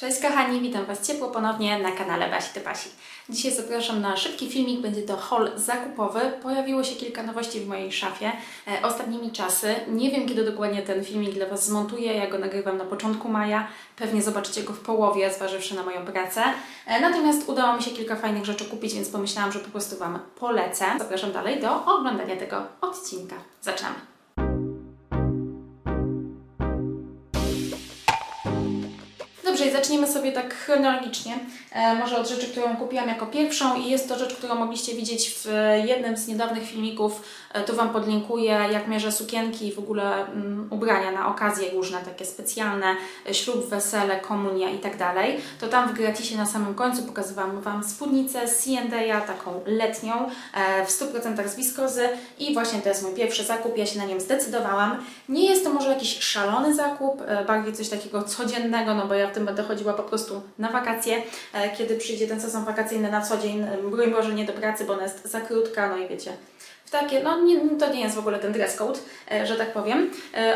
Cześć kochani, witam Was ciepło ponownie na kanale Basi to Basi. Dzisiaj zapraszam na szybki filmik, będzie to haul zakupowy. Pojawiło się kilka nowości w mojej szafie e, ostatnimi czasy. Nie wiem kiedy dokładnie ten filmik dla Was zmontuję, ja go nagrywam na początku maja. Pewnie zobaczycie go w połowie, zważywszy na moją pracę. E, natomiast udało mi się kilka fajnych rzeczy kupić, więc pomyślałam, że po prostu Wam polecę. Zapraszam dalej do oglądania tego odcinka. Zaczynamy. Dobrze, i zaczniemy sobie tak chronologicznie. E, może od rzeczy, którą kupiłam jako pierwszą i jest to rzecz, którą mogliście widzieć w jednym z niedawnych filmików. E, tu Wam podlinkuję, jak mierzę sukienki i w ogóle mm, ubrania na okazje różne, takie specjalne, e, ślub, wesele, komunia i tak dalej. To tam w gratisie na samym końcu pokazywałam Wam spódnicę C&A, taką letnią, w 100% z wiskozy i właśnie to jest mój pierwszy zakup, ja się na nim zdecydowałam. Nie jest to może jakiś szalony zakup, bardziej coś takiego codziennego, no bo ja w tym będę chodziła po prostu na wakacje, e, kiedy przyjdzie ten sezon wakacyjny na co dzień, e, broń Boże nie do pracy, bo ona jest za krótka, no i wiecie, w takie, no nie, to nie jest w ogóle ten dress code, e, że tak powiem.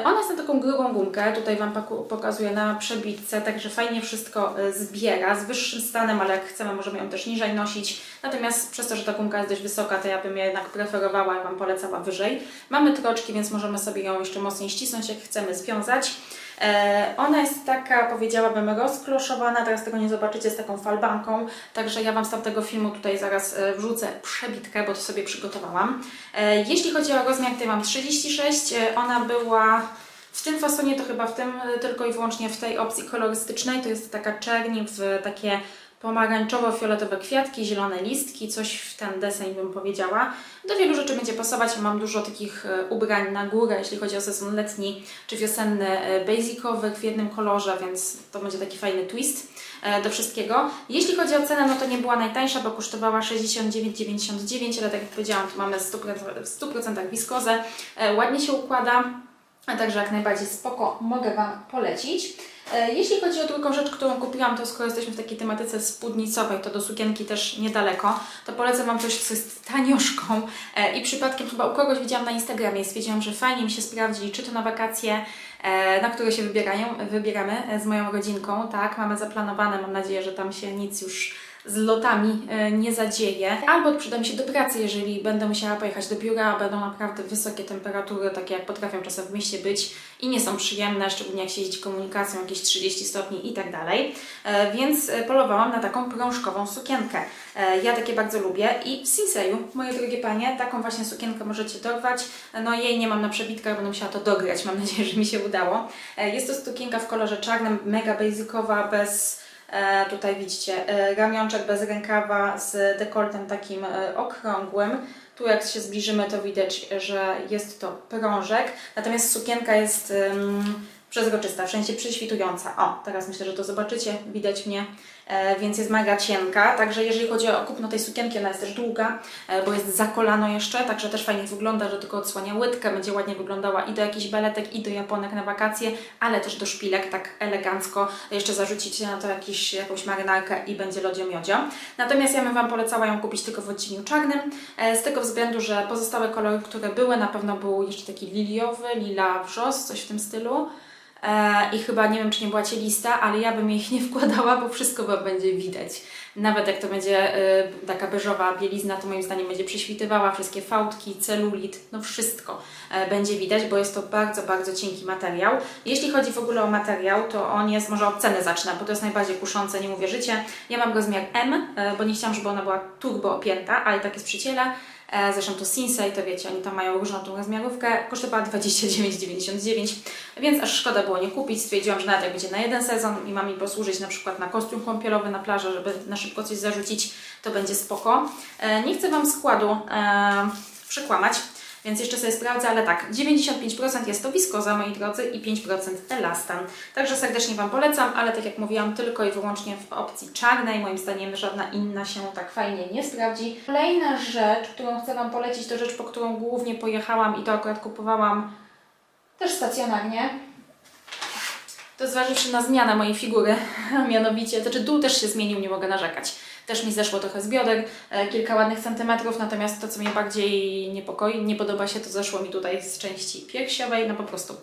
Ona jest na taką grubą gumkę, tutaj Wam pokazuję na przebitce, także fajnie wszystko zbiera, z wyższym stanem, ale jak chcemy możemy ją też niżej nosić. Natomiast przez to, że ta gumka jest dość wysoka, to ja bym je jednak preferowała i Wam polecała wyżej. Mamy troczki, więc możemy sobie ją jeszcze mocniej ścisnąć, jak chcemy związać. E, Ona jest taka, powiedziałabym, rozkloszowana, teraz tego nie zobaczycie, z taką falbanką, także ja Wam z tamtego filmu tutaj zaraz e, wrzucę przebitkę, bo to sobie przygotowałam. E, Jeśli chodzi o rozmiar, ja mam 36, e, ona była w tym fasonie, to chyba w tym tylko i wyłącznie w tej opcji kolorystycznej, to jest taka czerni w takie pomarańczowo-fioletowe kwiatki, zielone listki, coś w ten deseń bym powiedziała. Do wielu rzeczy będzie pasować. Mam dużo takich e, ubrań na górę, jeśli chodzi o sezon letni czy wiosenny, e, basicowych w jednym kolorze, więc to będzie taki fajny twist e, do wszystkiego. Jeśli chodzi o cenę, no to nie była najtańsza, bo kosztowała 69,99, ale tak jak powiedziałam, tu mamy w 100%, w 100% wiskozę. Ładnie się układa. A także jak najbardziej spoko, mogę Wam polecić. E, Jeśli chodzi o drugą rzecz, którą kupiłam, to skoro jesteśmy w takiej tematyce spódnicowej, to do sukienki też niedaleko, to polecam Wam coś, co jest tanioszką. E, i przypadkiem chyba u kogoś widziałam na Instagramie i stwierdziłam, że fajnie mi się sprawdzi, czy to na wakacje, e, na które się wybierają, wybieramy z moją rodzinką, tak, mamy zaplanowane, mam nadzieję, że tam się nic już z lotami e, nie zadzieje. Albo przyda mi się do pracy, jeżeli będę musiała pojechać do biura, będą naprawdę wysokie temperatury, takie jak potrafią czasem w mieście być i nie są przyjemne, szczególnie jak się komunikacją, jakieś 30 stopni i tak dalej. E, Więc e, polowałam na taką prążkową sukienkę. Ja takie bardzo lubię i w Sinseju, moje drogie panie, taką właśnie sukienkę możecie dorwać. No jej nie mam na przebitkach, będę musiała to dograć. Mam nadzieję, że mi się udało. Jest to sukienka w kolorze czarnym, mega basicowa, bez tutaj widzicie e, ramionczek bez rękawa z dekoltem takim e, okrągłym. Tu jak się zbliżymy to widać, że jest to prążek, natomiast sukienka jest przezroczysta, wszędzie prześwitująca. O, teraz myślę, że to zobaczycie, widać mnie, e, więc jest mega cienka. Także jeżeli chodzi o kupno tej sukienki, ona jest też długa, e, bo jest za kolano jeszcze, także też fajnie wygląda, że tylko odsłania łydkę, będzie ładnie wyglądała i do jakichś beletek, i do japonek na wakacje, ale też do szpilek, tak elegancko. Jeszcze zarzucicie na to jakiś, jakąś marynarkę i będzie lodzio-miodzio. Natomiast ja bym Wam polecała ją kupić tylko w odcieniu czarnym, e, z tego względu, że pozostałe kolory, które były, na pewno był jeszcze taki liliowy, lila wrzos, coś w tym stylu. E, I chyba nie wiem, czy nie była cielista, ale ja bym ich nie wkładała, bo wszystko Wam będzie widać. Nawet jak to będzie e, taka beżowa bielizna, to moim zdaniem będzie prześwitywała wszystkie fałdki, celulit, no wszystko e, będzie widać, bo jest to bardzo, bardzo cienki materiał. Jeśli chodzi w ogóle o materiał, to on jest, może od ceny zacznę, bo to jest najbardziej kuszące, nie uwierzycie. Ja mam rozmiar M, e, bo nie chciałam, żeby ona była turbo opięta, ale tak jest przy ciele. E, Zresztą to Sinsei, to wiecie, oni tam mają różną tą rozmiarówkę. Kosztowała 29,99, więc aż szkoda było nie kupić. Stwierdziłam, że nawet jak będzie na jeden sezon i ma mi posłużyć na przykład na kostium kąpielowy na plażę, żeby na szybko coś zarzucić, to będzie spoko. E, Nie chcę Wam składu e, przekłamać, więc jeszcze sobie sprawdzę, ale tak, 95% jest to wiskoza, moi drodzy, i 5% elastan. Także serdecznie Wam polecam, ale tak jak mówiłam, tylko i wyłącznie w opcji czarnej. Moim zdaniem żadna inna się tak fajnie nie sprawdzi. Kolejna rzecz, którą chcę Wam polecić, to rzecz, po którą głównie pojechałam i to akurat kupowałam też stacjonarnie. To zważywszy na zmianę mojej figury, a mianowicie, znaczy dół też się zmienił, nie mogę narzekać. Też mi zeszło trochę z bioder, e, kilka ładnych centymetrów, natomiast to, co mnie bardziej niepokoi, nie podoba się, to zeszło mi tutaj z części piersiowej, no po prostu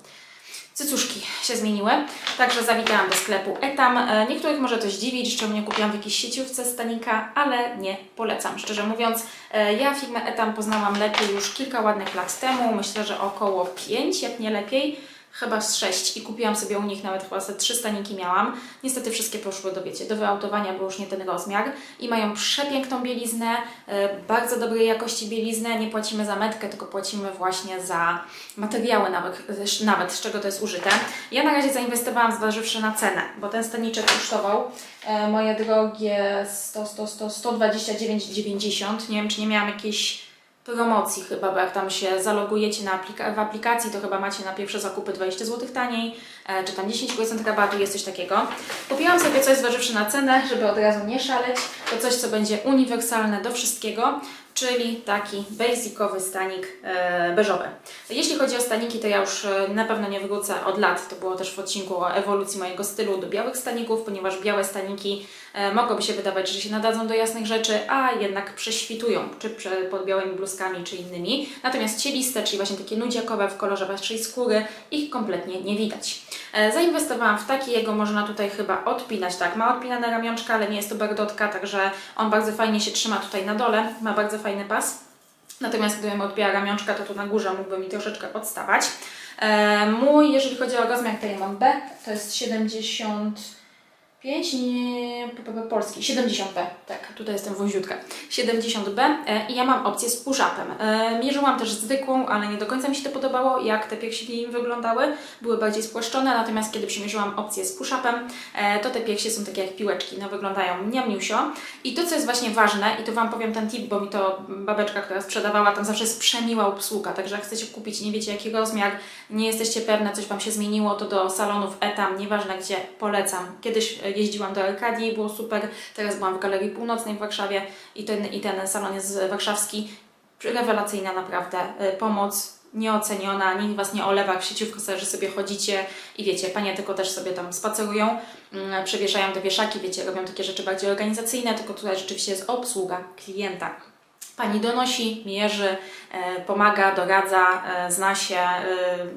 cycuszki się zmieniły, także zawitałam do sklepu Etam. E, Niektórych może to zdziwić, szczególnie kupiłam w jakiejś sieciówce stanika, ale nie polecam. Szczerze mówiąc, e, ja firmę Etam poznałam lepiej już kilka ładnych lat temu, myślę, że około 5, jak nie lepiej chyba z 6 i kupiłam sobie u nich nawet chyba ze 3 staniki miałam. Niestety wszystkie poszły do wiecie, do wyautowania, bo już nie ten rozmiar i mają przepiękną bieliznę, e, bardzo dobrej jakości bieliznę, nie płacimy za metkę, tylko płacimy właśnie za materiały nawet, nawet z czego to jest użyte. Ja na razie zainwestowałam zważywszy na cenę, bo ten staniczek kosztował e, moje drogie 100, 100, 100, 129,90. Nie wiem, czy nie miałam jakiejś promocji chyba, bo jak tam się zalogujecie na aplika- w aplikacji, to chyba macie na pierwsze zakupy 20 zł taniej, e, czy tam 10% rabatu, jest coś takiego. Kupiłam sobie coś zważywszy na cenę, żeby od razu nie szaleć. To coś, co będzie uniwersalne do wszystkiego, czyli taki basicowy stanik e, beżowy. Jeśli chodzi o staniki, to ja już e, na pewno nie wrócę od lat. To było też w odcinku o ewolucji mojego stylu do białych staników, ponieważ białe staniki e, mogłoby się wydawać, że się nadadzą do jasnych rzeczy, a jednak prześwitują, czy pod białymi bluzkami, czy innymi. Natomiast cieliste, czyli właśnie takie nudziakowe w kolorze waszej skóry, ich kompletnie nie widać. E, Zainwestowałam w taki, jego można tutaj chyba odpinać, tak, ma odpinane ramionczka, ale nie jest to berdotka, także on bardzo fajnie się trzyma tutaj na dole, ma bardzo fajny pas. Natomiast gdybym odbijała ramionczka, to tu na górze mógłby mi troszeczkę odstawać. E, mój, jeżeli chodzi o rozmiar, to mam B, to jest 75, nie, polski, 70B, tak, tutaj jestem wąziutka, 70B e, i ja mam opcję z push-upem. E, mierzyłam też zwykłą, ale nie do końca mi się to podobało, jak te piersi wyglądały, były bardziej spłaszczone, natomiast kiedy przymierzyłam opcję z push-upem, e, to te piersi są takie jak piłeczki, no wyglądają mniamniusio. I to, co jest właśnie ważne, i to Wam powiem ten tip, bo mi to babeczka, która sprzedawała, tam zawsze jest przemiła obsługa, także jak chcecie kupić nie wiecie jaki rozmiar, nie jesteście pewne, coś Wam się zmieniło, to do salonów Etam, nieważne gdzie, polecam. Kiedyś jeździłam do Arkadii, było super, teraz byłam w Galerii Północnej w Warszawie i ten, i ten salon jest warszawski. Rewelacyjna naprawdę e, pomoc, nieoceniona, nikt Was nie olewa w sieciówkę, że sobie chodzicie i wiecie, panie tylko też sobie tam spacerują, mm, przewieszają te wieszaki, wiecie, robią takie rzeczy bardziej organizacyjne, tylko tutaj rzeczywiście jest obsługa klienta. Pani donosi, mierzy, e, pomaga, doradza, e, zna się, e,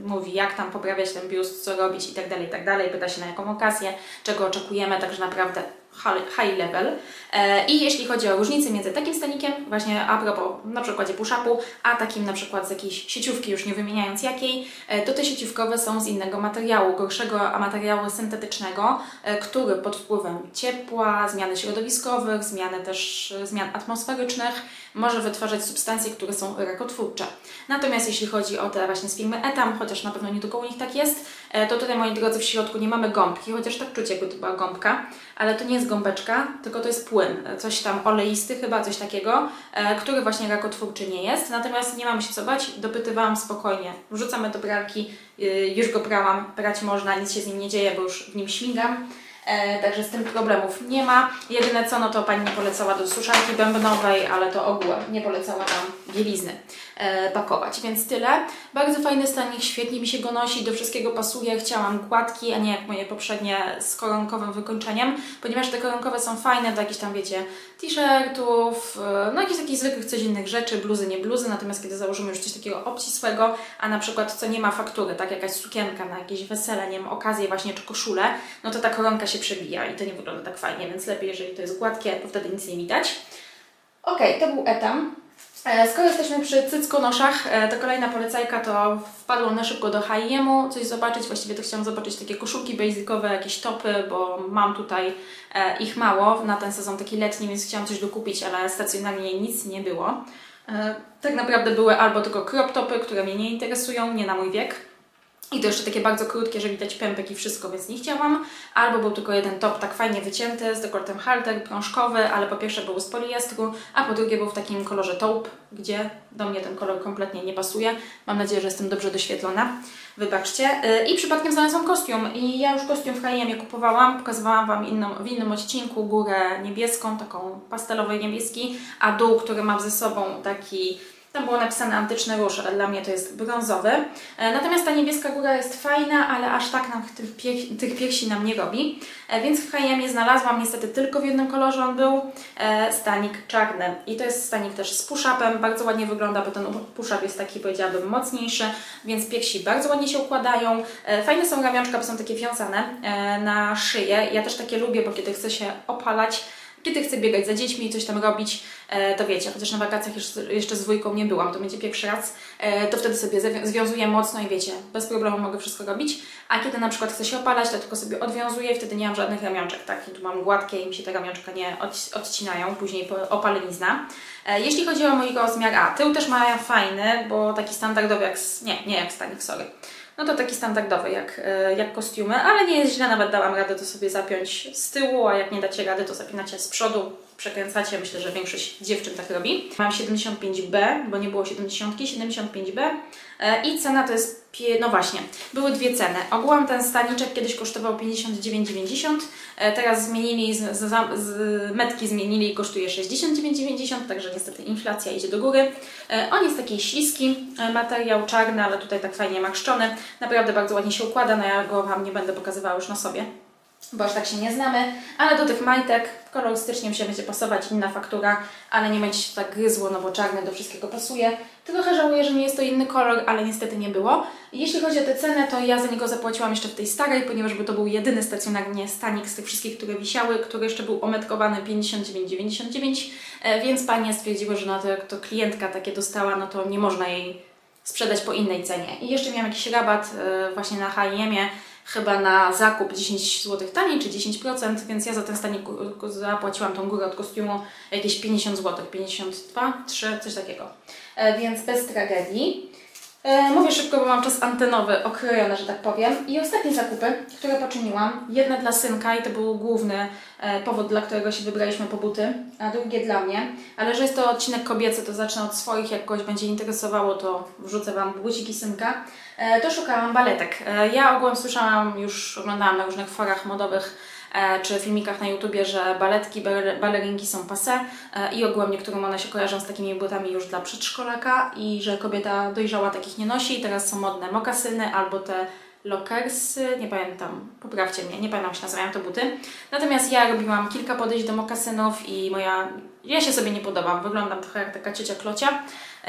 mówi jak tam poprawiać ten biust, co robić i tak dalej, i tak. Pyta się na jaką okazję, czego oczekujemy, także naprawdę high- level. E, I jeśli chodzi o różnicę między takim stanikiem, właśnie a propos na przykładzie push-upu, a takim na przykład z jakiejś sieciówki, już nie wymieniając jakiej, e, to te sieciówkowe są z innego materiału, gorszego materiału syntetycznego, e, który pod wpływem ciepła, zmiany środowiskowych, zmiany też zmian atmosferycznych może wytwarzać substancje, które są rakotwórcze. Natomiast jeśli chodzi o te właśnie z firmy Etam, chociaż na pewno nie tylko u nich tak jest, to tutaj moi drodzy w środku nie mamy gąbki, chociaż tak czuć jakby to była gąbka, ale to nie jest gąbeczka, tylko to jest płyn, e, coś tam oleisty chyba, coś takiego, e, który właśnie rakotwórczy nie jest. Natomiast nie mamy się co bać, dopytywałam spokojnie, wrzucamy do pralki, y, już go prałam, prać można, nic się z nim nie dzieje, bo już w nim śmigam. E, także z tym problemów nie ma. Jedyne co, no to Pani nie polecała do suszarki bębnowej, ale to ogółem. Nie polecała tam bielizny e, pakować, więc tyle. Bardzo fajny stanik, świetnie mi się go nosi, do wszystkiego pasuje. Chciałam gładki, a nie jak moje poprzednie z koronkowym wykończeniem, ponieważ te koronkowe są fajne do jakichś tam, wiecie, t-shirtów, e, no jakichś takich zwykłych, codziennych rzeczy, bluzy, nie bluzy, natomiast kiedy założymy już coś takiego obcisłego, a na przykład co nie ma faktury, tak jakaś sukienka na jakieś wesele, nie wiem, okazję właśnie, czy koszulę, no to ta koronka się przebija i to nie wygląda tak fajnie, więc lepiej, jeżeli to jest gładkie, bo wtedy nic nie widać. Okej, to był etam. E, Skoro jesteśmy przy cyckonoszach, e, to kolejna polecajka to wpadłam na szybko do H&M-u coś zobaczyć. Właściwie to chciałam zobaczyć takie koszulki basicowe, jakieś topy, bo mam tutaj e, ich mało na ten sezon taki letni, więc chciałam coś dokupić, ale stacjonarnie nic nie było. Tak naprawdę były albo tylko crop topy, które mnie nie interesują, nie na mój wiek. I to jeszcze takie bardzo krótkie, że widać pępek i wszystko, więc nie chciałam. Albo był tylko jeden top tak fajnie wycięty, z dekoltem halter, prążkowy, ale po pierwsze był z poliestru, a po drugie był w takim kolorze taupe, gdzie do mnie ten kolor kompletnie nie pasuje. Mam nadzieję, że jestem dobrze doświetlona. Wybaczcie. Yy, I przypadkiem znalazłam kostium. I ja już kostium w H&M kupowałam. Pokazywałam Wam inną, w innym odcinku górę niebieską, taką pastelowej niebieski, a dół, który mam ze sobą taki Tam było napisane antyczny róż, ale dla mnie to jest brązowy. E, Natomiast ta niebieska góra jest fajna, ale aż tak nam tych, pie- tych piersi nam nie robi. E, Więc w H&M znalazłam niestety tylko w jednym kolorze on był, e, stanik czarny. I to jest stanik też z push-upem, bardzo ładnie wygląda, bo ten push-up jest taki powiedziałabym mocniejszy, więc piersi bardzo ładnie się układają. Fajne są ramionczka, bo są takie wiązane na szyję. Ja też takie lubię, bo kiedy chcę się opalać, kiedy chcę biegać za dziećmi i coś tam robić, e, to wiecie, chociaż na wakacjach jeszcze, z dwójką nie byłam, to będzie pierwszy raz, e, to wtedy sobie związuję mocno i wiecie, bez problemu mogę wszystko robić. A kiedy na przykład chcę się opalać, to tylko sobie odwiązuję i wtedy nie mam żadnych ramionczek, tak? Tu mam gładkie i mi się te ramionczka nie odci- odcinają, później opalenizna. E, Jeśli chodzi o mój rozmiar, a tył też ma fajny, bo taki standardowy jak, nie, nie jak stanik, sorry. No to taki standardowy jak, e, jak kostiumy, ale nie jest źle, nawet dałam radę to sobie zapiąć z tyłu, a jak nie dacie rady, to zapinacie z przodu, przekręcacie, myślę, że większość dziewczyn tak robi. Mam 75B, bo nie było 70, 75B e, i cena to jest, no właśnie, były dwie ceny. Ogółem ten staniczek kiedyś kosztował 59,90, e, teraz zmienili, z, z, z metki zmienili i kosztuje 69,90, także niestety inflacja idzie do góry. E, On jest taki śliski, e, materiał czarny, ale tutaj tak fajnie machrzczony. Naprawdę bardzo ładnie się układa, no ja go Wam nie będę pokazywała już na sobie, bo aż tak się nie znamy. Ale do tych majtek kolorystycznie mi się będzie pasować inna faktura, ale nie będzie się tak gryzło, no bo do wszystkiego pasuje. Trochę żałuję, że nie jest to inny kolor, ale niestety nie było. Jeśli chodzi o tę cenę, to ja za niego zapłaciłam jeszcze w tej starej, ponieważ by to był jedyny stacjonarnie stanik z tych wszystkich, które wisiały, który jeszcze był ometkowany 59,99, e, więc panie stwierdziły, że no to jak to klientka takie dostała, no to nie można jej sprzedać po innej cenie. I jeszcze miałam jakiś rabat e, właśnie na H&M-ie, chyba na zakup 10 zł taniej, czy 10%, więc ja za ten stanik zapłaciłam tą górę od kostiumu jakieś 50 zł, 52, 3, coś takiego. E, Więc bez tragedii. E, Mówię szybko, bo mam czas antenowy, okrojony, że tak powiem. I ostatnie zakupy, które poczyniłam. Jedna dla synka i to był główny e, powód, dla którego się wybraliśmy po buty, a drugie dla mnie. Ale że jest to odcinek kobiecy, to zacznę od swoich. Jak kogoś będzie interesowało, to wrzucę Wam buciki synka. E, To szukałam baletek. E, Ja ogółem słyszałam, już oglądałam na różnych forach modowych, czy filmikach na YouTubie, że baletki, bal- balerinki są passe e, i ogółem niektórym one się kojarzą z takimi butami już dla przedszkolaka i że kobieta dojrzała takich nie nosi. Teraz są modne mokasyny albo te lokersy, nie pamiętam, poprawcie mnie, nie pamiętam jak się nazywają te buty. Natomiast ja robiłam kilka podejść do mokasynów i moja, ja się sobie nie podobam, wyglądam trochę jak taka ciocia klocia, E,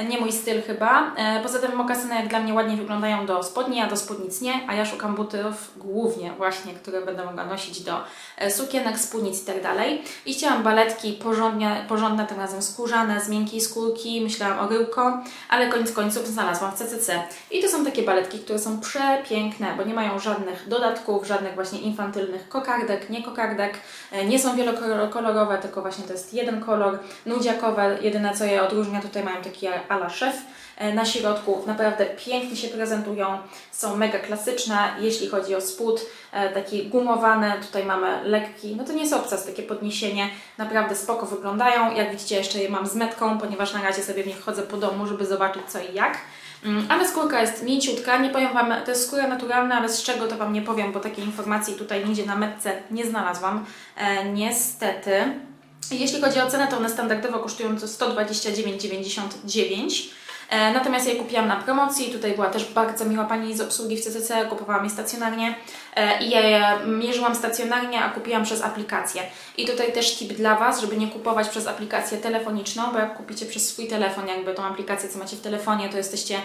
nie mój styl chyba. E, Poza tym mokasyny jak dla mnie ładnie wyglądają do spodni, a do spódnic nie, a ja szukam butów głównie właśnie, które będę mogła nosić do e, sukienek, spódnic i tak dalej. I chciałam baletki porządnie, porządne, tym razem skórzane, z miękkiej skórki, myślałam o ryłko, ale koniec końców znalazłam w CCC. I to są takie baletki, które są przepiękne, bo nie mają żadnych dodatków, żadnych właśnie infantylnych kokardek, nie kokardek, e, nie są wielokolorowe, tylko właśnie to jest jeden kolor, nudziakowe, jedyne co je odróżnia, tutaj mają ala szef e, na środku, naprawdę pięknie się prezentują, są mega klasyczne, jeśli chodzi o spód, e, taki gumowany, tutaj mamy lekki, no to nie jest obcas, takie podniesienie, naprawdę spoko wyglądają, jak widzicie jeszcze je mam z metką, ponieważ na razie sobie w nich chodzę po domu, żeby zobaczyć co i jak. Mm, Ale skórka jest mięciutka, nie powiem Wam, to jest skóra naturalna, ale z czego to Wam nie powiem, bo takiej informacji tutaj nigdzie na metce nie znalazłam, e, niestety. Jeśli chodzi o cenę, to one standardowo kosztują to 129,99. E, Natomiast ja je kupiłam na promocji, tutaj była też bardzo miła pani z obsługi w CCC, kupowałam je stacjonarnie e, i ja je mierzyłam stacjonarnie, a kupiłam przez aplikację. I tutaj też tip dla Was, żeby nie kupować przez aplikację telefoniczną, bo jak kupicie przez swój telefon, jakby tą aplikację, co macie w telefonie, to jesteście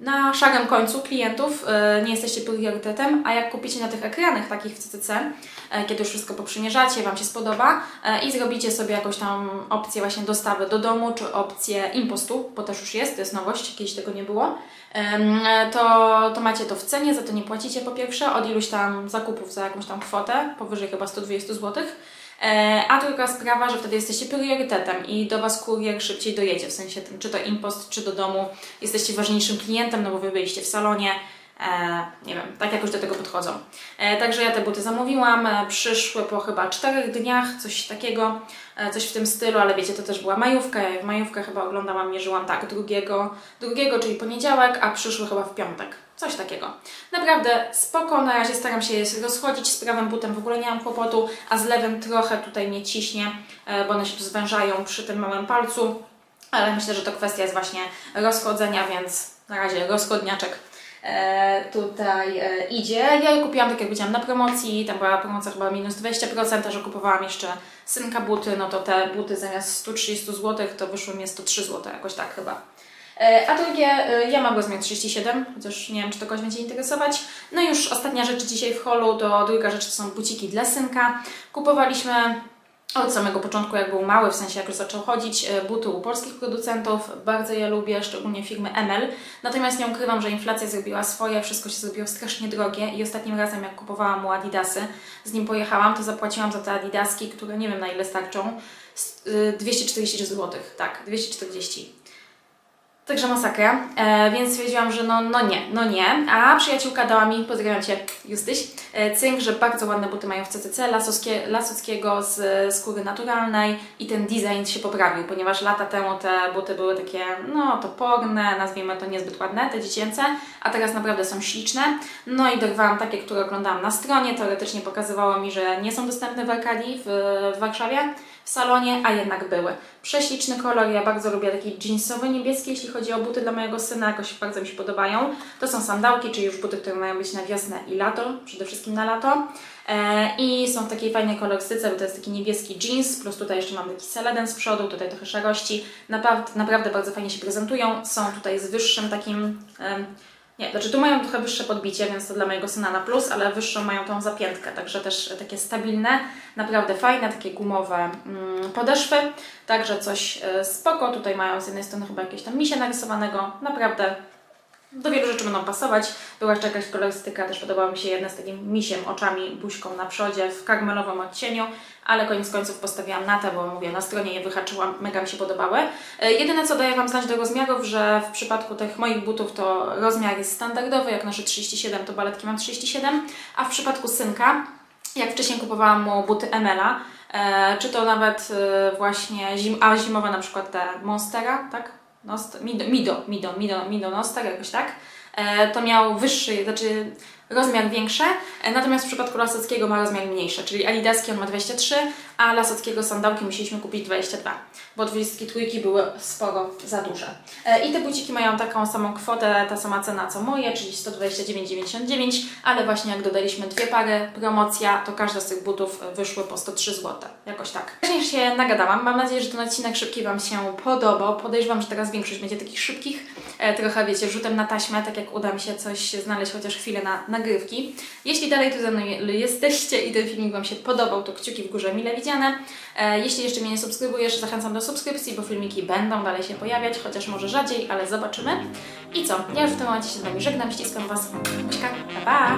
na szarym końcu klientów, e, nie jesteście priorytetem, a jak kupicie na tych ekranach takich w CCC, e, kiedy już wszystko poprzymierzacie, Wam się spodoba e, i zrobicie sobie jakąś tam opcję właśnie dostawy do domu, czy opcję impostu, bo też już jest, to jest nowość, kiedyś tego nie było, em, to, to macie to w cenie, za to nie płacicie po pierwsze, od iluś tam zakupów za jakąś tam kwotę, powyżej chyba 120 zł, E, A druga sprawa, że wtedy jesteście priorytetem i do Was kurier szybciej dojedzie, w sensie tym, czy to impost, czy do domu. Jesteście ważniejszym klientem, no bo Wy byliście w salonie. E, nie wiem, tak jakoś do tego podchodzą. E, także ja te buty zamówiłam, e, przyszły po chyba czterech dniach, coś takiego, e, coś w tym stylu, ale wiecie, to też była majówka, ja w majówkę chyba oglądałam, mierzyłam tak, drugiego, drugiego, czyli poniedziałek, a przyszły chyba w piątek. Coś takiego. Naprawdę spoko, na razie staram się rozchodzić, z prawym butem w ogóle nie mam kłopotu, a z lewym trochę tutaj mnie ciśnie, e, bo one się tu zwężają przy tym małym palcu. ale myślę, że to kwestia jest właśnie rozchodzenia, więc na razie rozchodniaczek e, tutaj e, idzie. Ja je kupiłam tak jak powiedziałam na promocji, tam była promocja chyba minus 20%, a że kupowałam jeszcze synka buty, no to te buty zamiast 130 zł to wyszły mi 103 zł, jakoś tak chyba. E, A drugie, e, ja mam rozmiar 37, chociaż nie wiem, czy to kogoś będzie interesować. No i już ostatnia rzecz dzisiaj w holu, to druga rzecz to są buciki dla synka. Kupowaliśmy od samego początku, jak był mały, w sensie jak już zaczął chodzić, e, buty u polskich producentów. Bardzo je lubię, szczególnie firmy ML. Natomiast nie ukrywam, że inflacja zrobiła swoje, wszystko się zrobiło strasznie drogie i ostatnim razem, jak kupowałam mu Adidasy, z nim pojechałam, to zapłaciłam za te Adidaski, które nie wiem na ile starczą, s- y, 240 zł. Tak, 240. Także masakra, e, więc stwierdziłam, że no, no nie, no nie. A przyjaciółka dała mi, pozdrawiam Cię Justyś, e, cynk, że bardzo ładne buty mają w CCC Lasowskie, Lasockiego z skóry naturalnej i ten design się poprawił, ponieważ lata temu te buty były takie, no toporne, nazwijmy to niezbyt ładne, te dziecięce, a teraz naprawdę są śliczne. No i dorwałam takie, które oglądałam na stronie, teoretycznie pokazywało mi, że nie są dostępne w Arkadii w, w Warszawie, w salonie, a jednak były. Prześliczny kolor, ja bardzo lubię taki jeansowy niebieski, jeśli chodzi o buty dla mojego syna, jakoś bardzo mi się podobają. To są sandałki, czyli już buty, które mają być na wiosnę i lato, przede wszystkim na lato. E, I są w takiej fajnej kolorystyce, bo to jest taki niebieski jeans, plus tutaj jeszcze mam taki seleden z przodu, tutaj trochę szarości. Naprawdę, naprawdę bardzo fajnie się prezentują. Są tutaj z wyższym takim... nie, znaczy tu mają trochę wyższe podbicie, więc to dla mojego syna na plus, ale wyższą mają tą zapiętkę, także też takie stabilne, naprawdę fajne, takie gumowe mm, podeszwy, także coś e, spoko. Tutaj mają z jednej strony chyba jakieś tam misie narysowanego, naprawdę do wielu rzeczy będą pasować. Była jeszcze jakaś kolorystyka, też podobała mi się jedna z takim misiem, oczami, buźką na przodzie w karmelowym odcieniu, ale koniec końców postawiłam na te, bo mówię, na stronie je wyhaczyłam, mega mi się podobały. E, Jedyne co daję Wam znać do rozmiarów, że w przypadku tych moich butów to rozmiar jest standardowy, jak nasze 37 to baletki mam 37, a w przypadku synka, jak wcześniej kupowałam mu buty Emela, e, czy to nawet e, właśnie zim, a zimowe na przykład te Monstera, tak? Nost, Mido, Mido, Mido, Mido, Mido Noster, jakoś tak, e, to miał wyższy, znaczy rozmiar większy, e, natomiast w przypadku Lasockiego ma rozmiar mniejszy, czyli Adidaski on ma 23, a Lasockiego sandałki musieliśmy kupić 22, bo 23 były sporo za duże. E, I te buciki mają taką samą kwotę, ta sama cena co moje, czyli 129,99, ale właśnie jak dodaliśmy dwie pary, promocja, to każda z tych butów wyszły po 103 zł, jakoś tak. Wcześniej się nagadałam, mam nadzieję, że ten odcinek szybki Wam się podobał. Podejrzewam, że teraz większość będzie takich szybkich, e, trochę wiecie, rzutem na taśmę, tak jak uda mi się coś znaleźć chociaż chwilę na nagrywki. Jeśli dalej tu ze mną je- jesteście i ten filmik Wam się podobał, to kciuki w górze mile widziane. E, Jeśli jeszcze mnie nie subskrybujesz, zachęcam do subskrypcji, bo filmiki będą dalej się pojawiać, chociaż może rzadziej, ale zobaczymy. I co? Ja już w tym momencie się z Wami żegnam, ściskam Was. Buźka, pa pa!